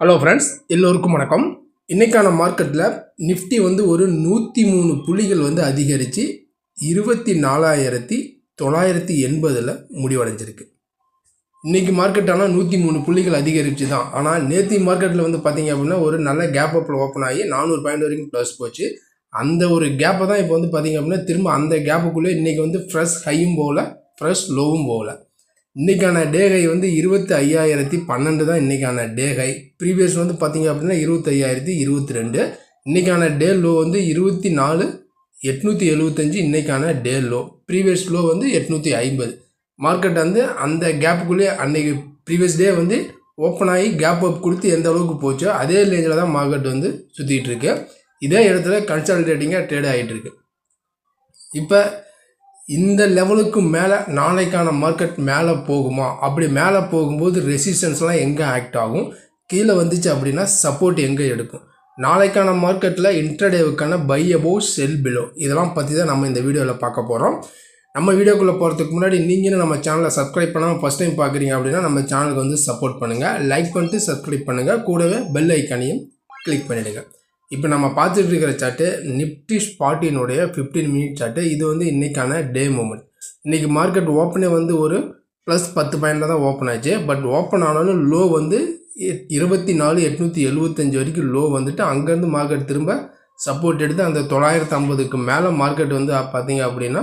Hello friends எல்லோருக்கும் வணக்கம். இன்றைக்கான மார்க்கெட்டில் நிஃப்டி வந்து ஒரு நூற்றி மூணு புள்ளிகள் வந்து அதிகரித்து இருபத்தி நாலாயிரத்தி தொள்ளாயிரத்தி எண்பதில் முடிவடைஞ்சிருக்கு. இன்றைக்கி மார்க்கெட் ஆனால் நூற்றி மூணு புள்ளிகள் அதிகரிச்சு தான். ஆனால் நேற்று மார்க்கெட்டில் வந்து பார்த்தீங்க அப்படின்னா ஒரு நல்ல கேப் அப்பில் ஓப்பன் ஆகி நானூறு பாயிண்ட் வரைக்கும் ப்ளஸ் போச்சு. அந்த ஒரு கேப்பை தான் இப்போ வந்து பார்த்தீங்க அப்படின்னா திரும்ப அந்த கேப்புக்குள்ளே இன்றைக்கி வந்து ஃப்ரெஷ் ஹையும் போகல ஃப்ரெஷ் லோவும் போகல. இன்றைக்கான டேகை வந்து இருபத்தி ஐயாயிரத்தி பன்னெண்டு தான் இன்றைக்கான டேகை ப்ரீவியஸ் வந்து பார்த்திங்க அப்படின்னா இருபத்தையாயிரத்தி இருபத்தி ரெண்டு. இன்றைக்கான டே லோ வந்து இருபத்தி நாலு எட்நூற்றி எழுபத்தஞ்சு இன்றைக்கான டே லோ ப்ரீவியஸ் லோ வந்து எட்நூற்றி ஐம்பது. மார்க்கெட் வந்து அந்த கேப்புக்குள்ளேயே அன்றைக்கி ப்ரீவியஸ் டே வந்து ஓப்பன் ஆகி கேப் அப் கொடுத்து எந்த அளவுக்கு போச்சோ அதே ரேஞ்சில் தான் மார்க்கெட் வந்து சுற்றிகிட்டு இருக்கு. இதே இடத்துல கன்சாலிடேட்டிங்காக ட்ரேட் ஆகிட்டு இருக்கு. இப்போ இந்த லெவலுக்கு மேலே நாளைக்கான மார்க்கெட் மேலே போகுமா? அப்படி மேலே போகும்போது ரெசிஸ்டன்ஸ்லாம் எங்கே ஆக்ட் ஆகும்? கீழே வந்துச்சு அப்படின்னா சப்போர்ட் எங்கே எடுக்கும்? நாளைக்கான மார்க்கெட்டில் இன்டர்டேவுக்கான பை அபோவ் செல் பிலோ இதெல்லாம் பற்றி தான் நம்ம இந்த வீடியோவில் பார்க்க போகிறோம் நம்ம வீடியோக்குள்ளே போகிறதுக்கு முன்னாடி நீங்களும் நம்ம சேனலை சப்ஸ்கிரைப் பண்ணாமல் ஃபஸ்ட் டைம் பார்க்குறீங்க அப்படின்னா நம்ம சேனலுக்கு வந்து சப்போர்ட் பண்ணுங்கள் லைக் பண்ணிட்டு சப்ஸ்கிரைப் பண்ணுங்கள் கூடவே பெல் ஐக்கானையும் கிளிக் பண்ணிவிடுங்க இப்போ நம்ம பார்த்துட்டு இருக்கிற சார்ட்டு நிப்டி ஸ்பாட்டினுடைய ஃபிஃப்டீன் மினிட் சார்ட்டு இது வந்து இன்றைக்கான டே மூமெண்ட் இன்றைக்கி மார்க்கெட் ஓப்பனே வந்து ஒரு ப்ளஸ் பத்து பாயிண்டில் தான் ஓப்பன் ஆச்சு. பட் ஓப்பன் ஆனாலும் லோ வந்து இருபத்தி நாலு எட்நூற்றி எழுபத்தஞ்சி வரைக்கும் லோ வந்துட்டு அங்கேருந்து மார்க்கெட் திரும்ப சப்போர்ட் எடுத்து அந்த தொள்ளாயிரத்து ஐம்பதுக்கு மேலே மார்க்கெட் வந்து பார்த்தீங்க அப்படின்னா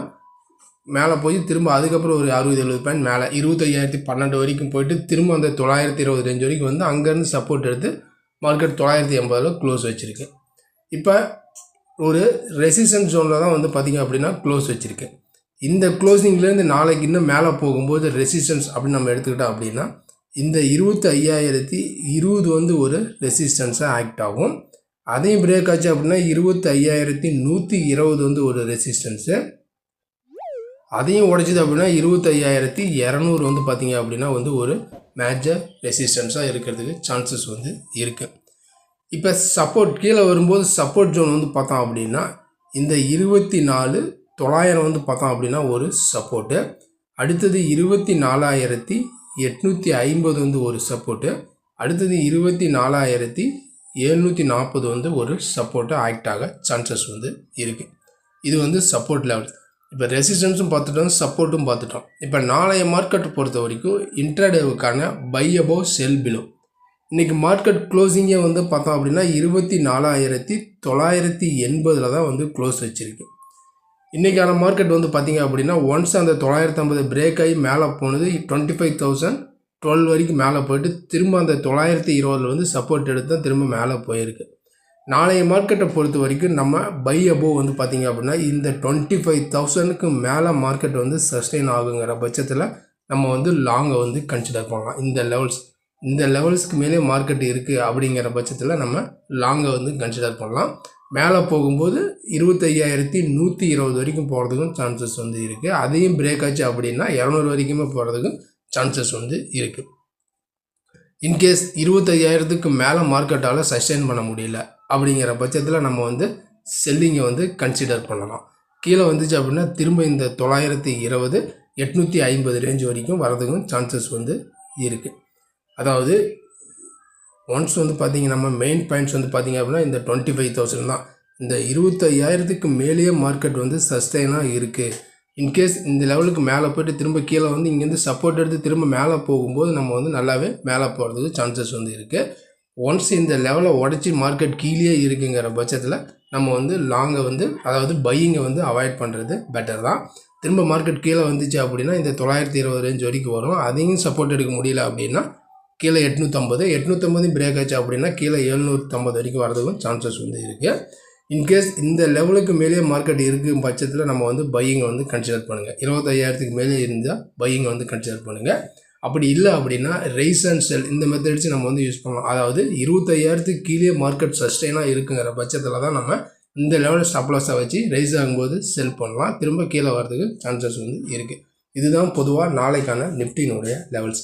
மேலே போய் திரும்ப அதுக்கப்புறம் ஒரு அறுபது எழுபது பாயிண்ட் மேலே இருபத்தையாயிரத்தி பன்னெண்டு வரைக்கும் போயிட்டு திரும்ப அந்த தொள்ளாயிரத்தி இருபது வரைக்கும் வந்து அங்கேருந்து சப்போர்ட் எடுத்து மார்க்கெட் தொள்ளாயிரத்தி எண்பதில் க்ளோஸ் வச்சுருக்கு. இப்போ ஒரு ரெசிஸ்டன்ஸ் ஜோனில் தான் வந்து பார்த்திங்க அப்படின்னா க்ளோஸ் வச்சுருக்கு. இந்த க்ளோசிங்லேருந்து நாளைக்கு இன்னும் மேலே போகும்போது ரெசிஸ்டன்ஸ் அப்படின்னு நம்ம எடுத்துக்கிட்டோம் அப்படின்னா இந்த இருபத்தி ஐயாயிரத்தி இருபது வந்து ஒரு ரெசிஸ்டன்ஸாக ஆக்ட் ஆகும். அதையும் பிரேக் ஆச்சு அப்படின்னா இருபத்தி ஐயாயிரத்தி நூற்றி இருபது வந்து ஒரு ரெசிஸ்டன்ஸு அதையும் உடைச்சிது அப்படின்னா இருபத்தையாயிரத்தி இரநூறு வந்து பார்த்திங்க அப்படின்னா வந்து ஒரு மேஜர் ரெசிஸ்டன்ஸாக இருக்கிறதுக்கு சான்சஸ் வந்து இருக்குது இப்போ சப்போர்ட் கீழே வரும்போது சப்போர்ட் ஜோன் வந்து பார்த்தோம் அப்படின்னா இந்த இருபத்தி நாலு தொள்ளாயிரம் வந்து பார்த்தோம் அப்படின்னா ஒரு சப்போர்ட்டு அடுத்தது இருபத்தி நாலாயிரத்தி எட்நூற்றி ஐம்பது வந்து ஒரு சப்போர்ட்டு அடுத்தது இருபத்தி நாலாயிரத்தி எழுநூற்றி நாற்பது வந்து ஒரு சப்போர்ட்டு ஆக்ட் ஆக சான்சஸ் வந்து இருக்குது இது வந்து சப்போர்ட் லெவல் இப்போ ரெசிஸ்டன்ஸும் பார்த்துட்டோம் சப்போர்ட்டும் பார்த்துட்டோம். இப்போ நாளைய மார்க்கெட் பொறுத்த வரைக்கும் இன்ட்ராடேவுக்கான பை அபோவ் செல் பிலோ இன்றைக்கி மார்க்கெட் க்ளோஸிங்கே வந்து பார்த்தோம் அப்படின்னா இருபத்தி நாலாயிரத்தி தொள்ளாயிரத்தி எண்பதில் தான் வந்து க்ளோஸ் வச்சுருக்கு. இன்றைக்கான மார்க்கெட் வந்து பார்த்தீங்க அப்படின்னா ஒன்ஸ் அந்த தொள்ளாயிரத்தி ஐம்பது பிரேக் ஆகி மேலே போனது டுவெண்ட்டி ஃபைவ் தௌசண்ட் டுவெல் வரைக்கும் மேலே போயிட்டு திரும்ப அந்த தொள்ளாயிரத்தி இருபதில் வந்து சப்போர்ட் எடுத்து தான் திரும்ப மேலே போயிருக்கு. நாளைய மார்க்கெட்டை பொறுத்த வரைக்கும் நம்ம பை அபோவ் வந்து பார்த்திங்க அப்படின்னா இந்த டுவெண்ட்டி ஃபைவ் தௌசண்ட்க்கு மேலே மார்க்கெட் வந்து சஸ்டெயின் ஆகுங்கிற பட்சத்தில் நம்ம வந்து லாங்கை வந்து கன்சிடர் பண்ணலாம். இந்த லெவல்ஸ் இந்த லெவல்ஸ்க்கு மேலே மார்க்கெட் இருக்குது அப்படிங்கிற பட்சத்தில் நம்ம லாங்கை வந்து கன்சிடர் பண்ணலாம். மேலே போகும்போது இருபத்தையாயிரத்தி நூற்றி இருபது வரைக்கும் போகிறதுக்கும் சான்சஸ் வந்து இருக்குது அதையும் பிரேக் ஆச்சு அப்படின்னா இரநூறு வரைக்குமே போகிறதுக்கும் சான்சஸ் வந்து இருக்குது இன்கேஸ் இருபத்தையாயிரத்துக்கு மேலே மார்க்கெட்டால் சஸ்டெயின் பண்ண முடியல அப்படிங்கிற பட்சத்தில் நம்ம வந்து செல்லிங்கை வந்து கன்சிடர் பண்ணலாம். கீழே வந்துச்சு அப்படின்னா திரும்ப இந்த தொள்ளாயிரத்தி இருபது எட்நூற்றி ஐம்பது ரேஞ்ச் வரைக்கும் வரதுக்கும் சான்சஸ் வந்து இருக்குது அதாவது ஒன்ஸ் வந்து பார்த்தீங்கன்னா நம்ம மெயின் பாயிண்ட்ஸ் வந்து பார்த்தீங்க அப்படின்னா இந்த டுவெண்ட்டி ஃபைவ் தௌசண்ட் தான். இந்த இருபத்தையாயிரத்துக்கு மேலேயே மார்க்கெட் வந்து சஸ்டெயினாக இருக்குது இன்கேஸ் இந்த லெவலுக்கு மேலே போயிட்டு திரும்ப கீழே வந்து இங்கேருந்து சப்போர்ட் எடுத்து திரும்ப மேலே போகும்போது நம்ம வந்து நல்லாவே மேலே போகிறதுக்கு சான்சஸ் வந்து இருக்குது ஒன்ஸ் இந்த லெவலை உடச்சி மார்க்கெட் கீழே இருக்குங்கிற பட்சத்தில் நம்ம வந்து லாங்கை வந்து அதாவது பையிங்கை வந்து அவாய்ட் பண்ணுறது பெட்டர் தான். திரும்ப மார்க்கெட் கீழே வந்துச்சு அப்படின்னா இந்த தொள்ளாயிரத்தி இருபது ரேஞ்ச் வரைக்கும் வரும். அதையும் சப்போர்ட் எடுக்க முடியல அப்படின்னா கீழே எட்நூற்றம்பது எட்நூற்றம்பதையும் பிரேக் ஆச்சு அப்படின்னா கீழே எழுநூற்றம்பது வரைக்கும் வரதுக்கும் சான்சஸ் வந்து இருக்குது இன்கேஸ் இந்த லெவலுக்கு மேலேயே மார்க்கெட் இருக்கும் பட்சத்தில் நம்ம வந்து பையிங்கை வந்து கன்சிடர் பண்ணுங்கள் இருபத்தையாயிரத்துக்கு மேலே இருந்தால் பையிங்கை வந்து கன்சிடர் பண்ணுங்கள் அப்படி இல்லை அப்படின்னா ரைஸ் அண்ட் செல் இந்த மெத்தட்ஸ் நம்ம வந்து யூஸ் பண்ணலாம். அதாவது இருபத்தையாயிரத்துக்கு கீழே மார்க்கெட் சஸ்டெயினாக இருக்குங்கிற பட்சத்தில் தான் நம்ம இந்த லெவலில் ஸ்டாப்லாஸாக வச்சு ரைஸ் ஆகும்போது செல் பண்ணலாம். திரும்ப கீழே வரதுக்கு சான்சஸ் வந்து இருக்குது இதுதான் பொதுவாக நாளைக்கான நிஃப்டினுடைய லெவல்ஸ்